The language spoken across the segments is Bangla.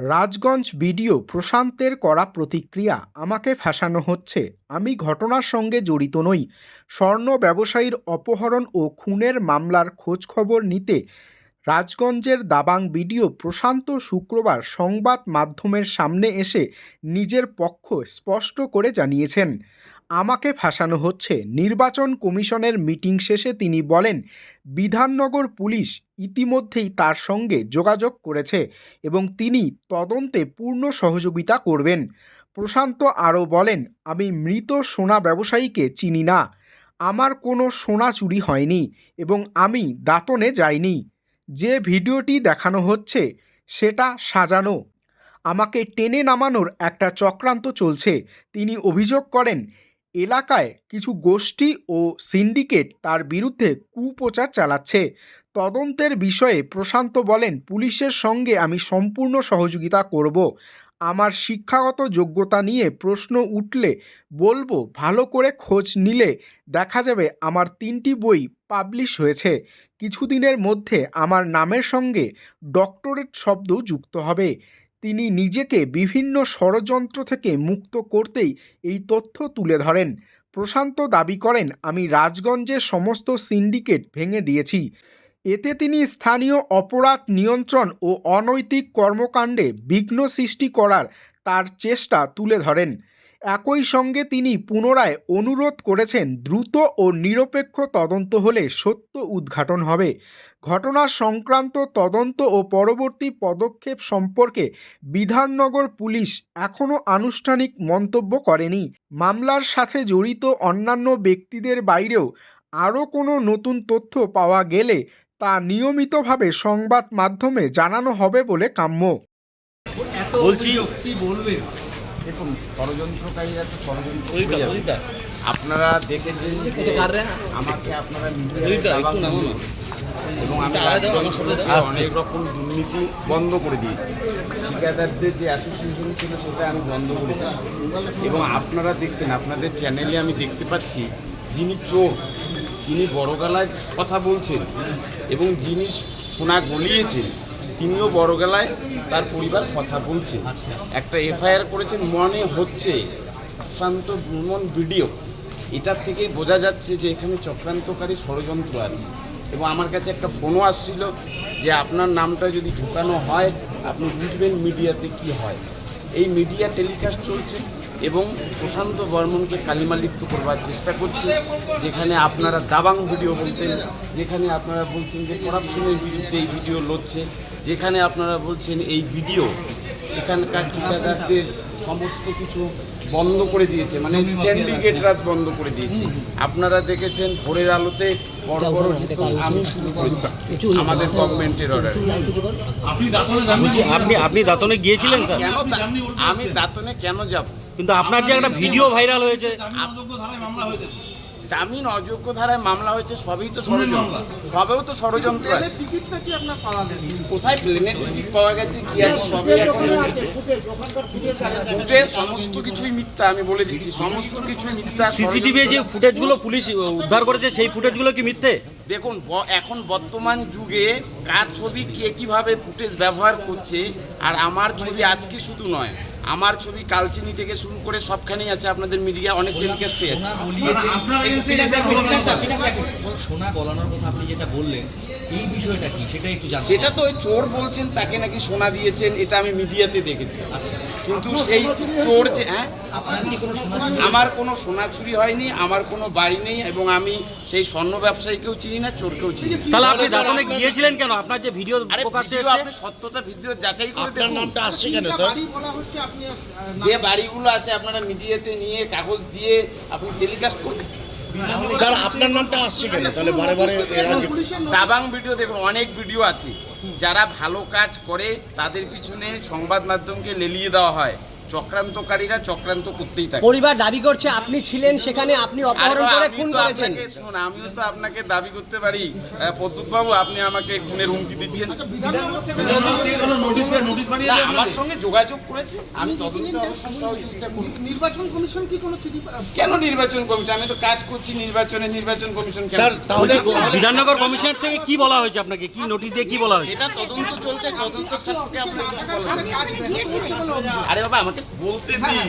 রাজগঞ্জ বিডিও প্রশান্তের করা প্রতিক্রিয়া, আমাকে ফাঁসানো হচ্ছে। আমি ঘটনার সঙ্গে জড়িত নই। স্বর্ণ ব্যবসায়ীর অপহরণ ও খুনের মামলার খোঁজখবর নিতে রাজগঞ্জের দাবাং বিডিও প্রশান্ত শুক্রবার সংবাদ মাধ্যমের সামনে এসে নিজের পক্ষ স্পষ্ট করে জানিয়েছেন। আমাকে ফাঁসানো হচ্ছে। নির্বাচন কমিশনের মিটিং শেষে তিনি বলেন, বিধাননগর পুলিশ ইতিমধ্যেই তার সঙ্গে যোগাযোগ করেছে এবং তিনি তদন্তে পূর্ণ সহযোগিতা করবেন। প্রশান্ত আরও বলেন, আমি মৃত সোনা ব্যবসায়ীকে চিনি না। আমার কোনো সোনা চুরি হয়নি এবং আমি দাতনে যাইনি। যে ভিডিওটি দেখানো হচ্ছে, সেটা সাজানো। আমাকে টেনে নামানোর একটা চক্রান্ত চলছে। তিনি অভিযোগ করেন এলাকায় কিছু গোষ্ঠী ও সিন্ডিকেট তার বিরুদ্ধে কুপ্রচার চালাচ্ছে। তদন্তের বিষয়ে প্রশান্ত বলেন, পুলিশের সঙ্গে আমি সম্পূর্ণ সহযোগিতা করব। আমার শিক্ষাগত যোগ্যতা নিয়ে প্রশ্ন উঠলে বলব, ভালো করে খোঁজ নিলে দেখা যাবে আমার তিনটি বই পাবলিশ হয়েছে। কিছুদিনের মধ্যে আমার নামের সঙ্গে ডক্টরেট শব্দ যুক্ত হবে। তিনি নিজেকে বিভিন্ন ষড়যন্ত্র থেকে মুক্ত করতেই এই তথ্য তুলে ধরেন। প্রশান্ত দাবি করেন, আমি রাজগঞ্জের সমস্ত সিন্ডিকেট ভেঙে দিয়েছি। এতে তিনি স্থানীয় অপরাধ নিয়ন্ত্রণ ও অনৈতিক কর্মকাণ্ডে বিঘ্ন সৃষ্টি করার তার চেষ্টা তুলে ধরেন। একই সঙ্গে তিনি পুনরায় অনুরোধ করেছেন, দ্রুত ও নিরপেক্ষ তদন্ত হলে সত্য উদ্ঘাটন হবে। ঘটনা সংক্রান্ত তদন্ত ও পরবর্তী পদক্ষেপ সম্পর্কে বিধাননগর পুলিশ এখনও আনুষ্ঠানিক মন্তব্য করেনি। মামলার সাথে জড়িত অন্যান্য ব্যক্তিদের বাইরেও আরও কোনো নতুন তথ্য পাওয়া গেলে তা নিয়মিতভাবে সংবাদ মাধ্যমে জানানো হবে বলে কাম্য। বলছি কি বলবেন। দেখুন ষড়যন্ত্রকারীরা তো ষড়যন্ত্র আপনারা দেখেছেন আমাকে আপনারা মিডিয়ায় এবং আমি। অনেক রকম দুর্নীতি বন্ধ করে দিয়েছি। ঠিকাদারদের যে অ্যাসোসিয়েশন ছিল সেটা আমি বন্ধ করে দিয়েছি। এবং আপনারা দেখছেন আপনাদের চ্যানেলে আমি দেখতে পাচ্ছি যিনি চোর যিনি বড় গলায় কথা বলছেন এবং যিনি সোনা গলিয়েছেন তিনিও বড় গলায় তার পরিবার কথা বলছে। একটা এফআইআর করেছেন মনে হচ্ছে সুশান্ত ভ্রমণ ভিডিও। এটার থেকে বোঝা যাচ্ছে যে এখানে চক্রান্তকারী ষড়যন্ত্র আছে। এবং আমার কাছে একটা ফোনও আসছিল যে আপনার নামটা যদি ঢুকানো হয়, আপনি বুঝবেন মিডিয়াতে কি হয়। এই মিডিয়া টেলিকাস্ট চলছে এবং প্রশান্ত বর্মনকে কালিমালিপ্ত করবার চেষ্টা করছে, যেখানে আপনারা দাবাং ভিডিও বলতেন, যেখানে আপনারা বলছেন যে করাপশনের বিরুদ্ধে এই ভিডিও লড়ছে, যেখানে আপনারা বলছেন এই ভিডিও এখানকার ঠিকাদারদের সমস্ত কিছু বন্ধ করে দিয়েছে মানে সিন্ডিকেট রাজ বন্ধ করে দিয়েছে। আপনারা দেখেছেন ভোরের আলোতে বড় বড় আমি শুরু করেছি আমাদের গভর্নমেন্টের অর্ডারে আপনি দাঁতনে আপনি আপনি দাতনে গিয়েছিলেন স্যার? আমি দাঁতনে দাতনে কেন যাব? কিন্তু আপনার যে একটা ভিডিও ভাইরাল হয়েছে। জামিন অযোগ্য ধারায় মামলা হয়েছে সবই তো ষড়যন্ত্র। সবেও তো ষড়যন্ত্র আছে। কোথায় প্লেনের টিকিট পাওয়া গেছে কি আছে সবই এখন সমস্ত কিছুই মিথ্যা আমি বলে দিচ্ছি সমস্ত কিছুই মিথ্যা সিসিটিভি যে। ফুটেজগুলো পুলিশ উদ্ধার করেছে সেই ফুটেজগুলো কি মিথ্যে? দেখুন এখন বর্তমান যুগে কার ছবি কে কীভাবে ফুটেজ ব্যবহার করছে আর আমার ছবি আজকে শুধু নয়। আমার ছবি কালচিনি থেকে শুরু করে সবখানেই আছে আপনাদের মিডিয়া অনেক টেলিকাস্টে আছে। সোনা গলানোর কথা আপনি যেটা বললেন এই বিষয়টা কি? সেটা একটু জানতে সেটা তো ওই চোর বলছেন তাকে নাকি সোনা দিয়েছেন এটা আমি মিডিয়াতে দেখেছি। কিন্তু সেই চোর যে হ্যাঁ? আপনার কি কোনো সোনা চুরি আমার কোনো সোনা চুরি হয়নি আমার কোনো বাড়ি নেই এবং আমি সেই স্বর্ণ ব্যবসায়ীকেও চিনি না চোরকেও চিনি তাহলে আপনি দাতনে গিয়েছিলেন কেন? আপনার যে ভিডিও এসেছে আপনি সত্যতা ভিডিও যাচাই করে দেখুন। নামটা আসছে কেন? স্যার যে বাড়িগুলো আছে আপনারা মিডিয়াতে নিয়ে কাগজ দিয়ে আপনি টেলিকাস্ট করবেন। স্যার আপনার নামটা আসছে কেন? তাহলে বারে বারে দাবাং ভিডিও দেখুন অনেক ভিডিও আছে। যারা ভালো কাজ করে তাদের পিছনে সংবাদ মাধ্যমকে লেলিয়ে দেওয়া হয়। চক্রান্তকারীরা চক্রান্ত করতেই থাকে। পরিবার দাবি করছে আপনি ছিলেন সেখানে আপনি অপহরণ করে খুন করেছেন। আমিও তো আপনাকে দাবি করতে পারি। বাবু আপনি আমাকে খুনের হুমকি দিচ্ছেন। দেন আমার সঙ্গে যোগাযোগ করেছে। আমি। নির্বাচন কমিশন কি কোনো চিঠি কেন নির্বাচন কমিশন? আমি তো কাজ করছি নির্বাচনে। নির্বাচন কমিশন? স্যার তাহলে বিধাননগর কমিশনার থেকে কি বলা হয়েছে আপনাকে? কি নোটিশ দিয়ে কি বলা হয়েছে? এটা তদন্ত চলছে তদন্ত কিছু আরে বাবা আমাকে বলতে দিন।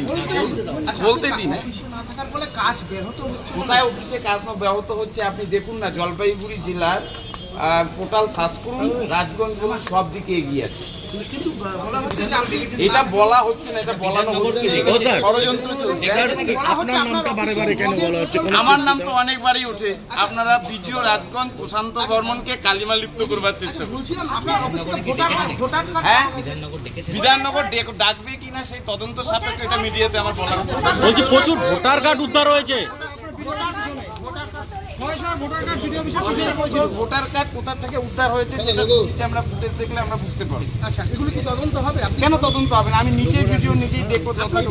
বলতে দিন। হ্যাঁ। না থাকার ফলে কাজ ব্যাহত হচ্ছে। কোথায় অফিসে কাজ ব্যাহত হচ্ছে আপনি দেখুন না জলপাইগুড়ি জেলার পোর্টাল সার্চ করুন রাজগঞ্জ বলুন সব দিকে এগিয়ে আছে। কিন্তু বলা হচ্ছে যে আপনি এটা বলা হচ্ছে না। এটা বলানো হচ্ছে ষড়যন্ত্র চলছে। স্যার আপনার নামটা বারে বারে কেন বলা হচ্ছে? কোনো আমার নাম তো অনেকবারই ওঠে। আপনারা ভিডিও রাজগঞ্জ প্রশান্ত বর্মনকে কালিমা লিপ্ত করবার চেষ্টা করছেন বলছিলাম আপনার অফিসে ভোটার কার্ড ভোটার কার্ড হ্যাঁ? বিধাননগর ডাকবে কিনা সেই তদন্ত সাপেক্ষে এটা মিডিয়াতে আমার বলা বলছি প্রচুর ভোটার কার্ড উদ্ধার হয়েছে। ভোটার কার্ড ভিডিও অফিসে তোর ভোটার কার্ড কোথা থেকে উদ্ধার হয়েছে সেটা আমরা ফুটেজ দেখলে আমরা বুঝতে পারি আচ্ছা এগুলো কি তদন্ত হবে? কেন তদন্ত হবে না? আমি নিজেই ভিডিও নিজেই দেখব আপনি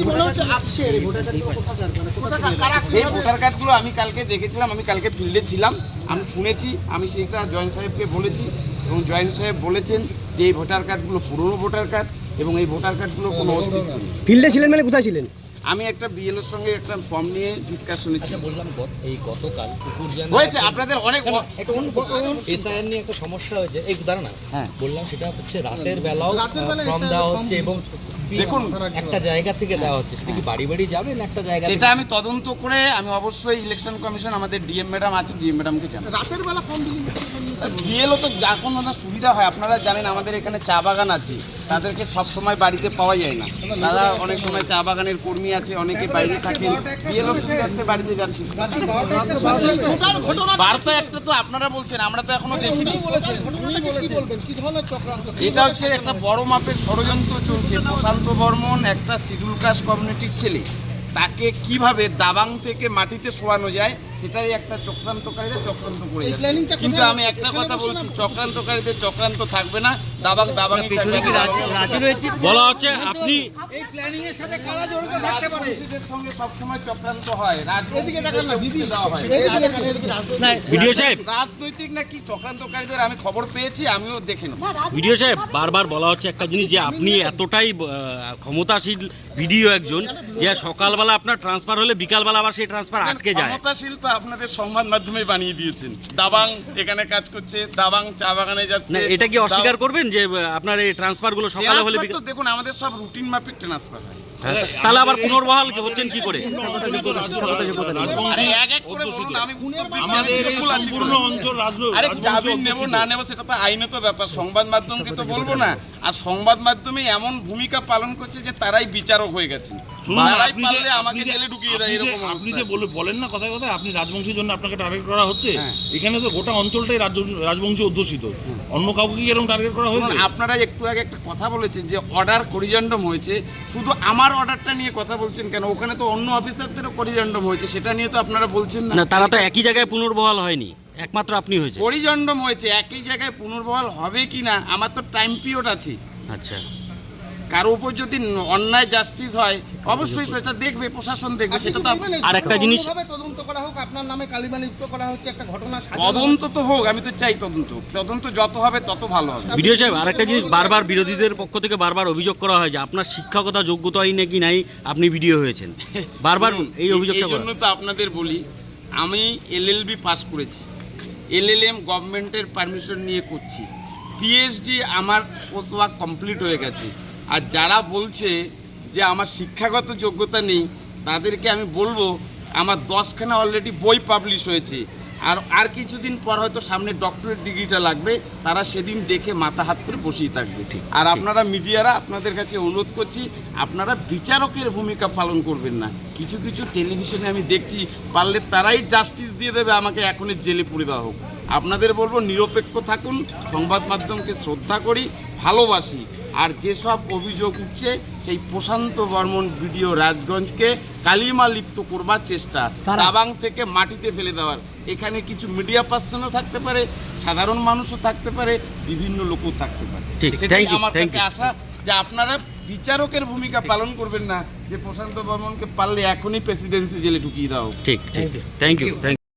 ভোটার কার্ডগুলো আমি কালকে দেখেছিলাম আমি কালকে ফিল্ডে ছিলাম। আমি শুনেছি আমি সেইটা জয়েন্ট সাহেবকে বলেছি এবং জয়েন্ট সাহেব বলেছেন যে এই ভোটার কার্ডগুলো পুরনো ভোটার কার্ড এবং এই ভোটার কার্ডগুলো কোনো অস্তিত্ব নেই। ফিল্ডে ছিলেন মানে কোথায় ছিলেন? আমি একটা বিএলওর সঙ্গে একটা ফর্ম নিয়ে ডিসকাশনে ছিলাম বললাম গত- এই গতকাল কুকুরজান হয়েছে আপনাদের অনেক এসআইআর নিয়ে একটা সমস্যা হয়েছে। এই দাঁড়া না। হ্যাঁ। বললাম সেটা হচ্ছে রাতের বেলাও রাতের ফর্ম দেওয়া হচ্ছে এবং দেখুন, একটা জায়গা থেকে দেওয়া হচ্ছে। সেটা কি বাড়ি বাড়ি যাবে না একটা জায়গা সেটা আমি তদন্ত করে আমি অবশ্যই ইলেকশন কমিশন আমাদের ডিএম ম্যাডাম আছে ডিএম ম্যাডামকে জানাব। রাতের বেলা ফর্ম দিলেন বিএলও তো যা কোনো সুবিধা হয় আপনারা জানেন আমাদের এখানে চা বাগান আছে। তাদেরকে সব সময় বাড়িতে পাওয়া যায় না। তারা অনেক সময় চা বাগানের কর্মী আছে অনেকে বাইরে থাকেন। সুবিধার্থে বাড়িতে যাচ্ছি বার্তা একটা তো আপনারা বলছেন আমরা তো এখনও দেখিনি। এটা হচ্ছে একটা বড় মাপের ষড়যন্ত্র চলছে। প্রশান্ত বর্মন একটা শিডিউল কাস্ট কমিউনিটির ছেলে তাকে কীভাবে দাবাং থেকে মাটিতে শোয়ানো যায় সেটাই একটা চক্রান্তকারীরা চক্রান্ত করে কিন্তু আমি একটা কথা বলছি চক্রান্তকারীদের চক্রান্ত থাকবে না। দাবাং দাবাং বলা হচ্ছে আপনি রাজবংশীদের সঙ্গে সবসময় চক্রান্ত হয়। এদিকে তাকান না, দিদি। রাজবংশীদের দেওয়া হয়। এইদিকে দেখেন, এদিকে রাজনৈতিক- ভিডিও সাহেব। রাজনৈতিক নাকি চক্রান্তকারীদের আমি খবর পেয়েছি আমিও দেখে নেব। ভিডিও সাহেব বারবার বলা হচ্ছে একটা জিনিস যে আপনি এতটাই ক্ষমতাশীল ভিডিও একজন যে সকালবেলা আপনার ট্রান্সফার হলে বিকালবেলা আবার সেই ট্রান্সফার আটকে যায়। ক্ষমতাশীল তো আপনাদের সংবাদ মাধ্যমে বানিয়ে দিয়েছেন। দাবাং এখানে কাজ করছে দাবাং চা বাগানে যাচ্ছে। এটা কি অস্বীকার করবেন যে আপনার এই ট্রান্সফারগুলো সকালে হলে তো দেখুন আমাদের সব রুটিন মাফিক ট্রান্সফার হয়। হ্যাঁ, তাহলে আবার পুনর্বহাল হচ্ছেন কি করে? সম্পূর্ণ অঞ্চল রাজনৈতিক নেব না নেব সেটা তো আইনত ব্যাপার সংবাদ মাধ্যমকে তো বলব না। আর সংবাদ মাধ্যমে এমন ভূমিকা পালন করছে যে তারাই বিচারক হয়ে গেছেন। আমাকে জেলে ঢুকিয়ে দেয় এরকম আপনি যে বলে বলেন না কথায় কথায় আপনি রাজবংশীর জন্য আপনাকে টার্গেট করা হচ্ছে। হ্যাঁ। এখানে তো গোটা অঞ্চলটাই রাজ্য রাজবংশী অধ্যুষিত। অন্য কাউকে কি এরকম টার্গেট করা হয়েছে? আপনারা একটু আগে একটা কথা বলেছেন যে অর্ডার করিজন্ডম হয়েছে। শুধু আমার অর্ডারটা নিয়ে কথা বলছেন কেন? ওখানে তো অন্য অফিসারদেরও করিজন্ডম হয়েছে সেটা নিয়ে তো আপনারা বলছেন না। না তারা তো একই জায়গায় পুনর্বহাল হয়নি। একমাত্র আপনি হয়েছে করিজন্ডম হয়েছে একই জায়গায় পুনর্বহাল হবে কি না আমার তো টাইম পিরিয়ড আছে। আচ্ছা। কারও উপর যদি অন্যায় জাস্টিস হয় অবশ্যই সেটা দেখবে প্রশাসন দেখবে সেটা তো আর একটা জিনিস- তদন্ত করা হোক আপনার নামে কালিমা লিপ্ত করা হচ্ছে একটা ঘটনা সাজানো তদন্ত তো হোক আমি তো চাই তদন্ত। তদন্ত যত হবে তত ভালো হবে। ভিডিও সাহেব আরেকটা জিনিস বারবার বিরোধীদের পক্ষ থেকে বারবার অভিযোগ করা হয় যে আপনার শিক্ষকতা যোগ্যতাই নাকি নাই আপনি ভিডিও হয়েছেন। বারবার এই অভিযোগটা এই জন্য তো আপনাদের বলি আমি এলএলবি পাস করেছি। এলএলএম গভর্নমেন্টের পারমিশন নিয়ে করছি। পিএইচডি আমার পোস্টওয়ার্ক কমপ্লিট হয়ে গেছে। আর যারা বলছে যে আমার শিক্ষাগত যোগ্যতা নেই, তাদেরকে আমি বলব, আমার দশখানা অলরেডি বই পাবলিশ হয়েছে। আর আর কিছুদিন পর হয়তো সামনে ডক্টরেট ডিগ্রিটা লাগবে তারা সেদিন দেখে মাথা হাত করে বসেই থাকবে। ঠিক আর আপনারা মিডিয়ারা আপনাদের কাছে অনুরোধ করছি আপনারা বিচারকের ভূমিকা পালন করবেন না। কিছু কিছু টেলিভিশনে আমি দেখছি পারলে তারাই জাস্টিস দিয়ে দেবে আমাকে এখনই জেলে পুরে দেওয়া হোক। আপনাদের বলব নিরপেক্ষ থাকুন সংবাদ মাধ্যমকে শ্রদ্ধা করি ভালোবাসি। আর যেসব অভিযোগ উঠছে সেই প্রশান্ত বর্মন ভিডিও রাজগঞ্জকে কালিমা লিপ্ত করবার চেষ্টা দাবাং থেকে মাটিতে ফেলে দেওয়ার। এখানে কিছু মিডিয়া পার্সনও থাকতে পারে সাধারণ মানুষও থাকতে পারে বিভিন্ন লোকও থাকতে পারে। ঠিক, সেটাই আমার কাছে. আশা যে আপনারা বিচারকের ভূমিকা পালন করবেন না যে প্রশান্ত বর্মনকে পারলে এখনই প্রেসিডেন্সি জেলে ঢুকিয়ে দাও ঠিক ঠিক। Thank you thank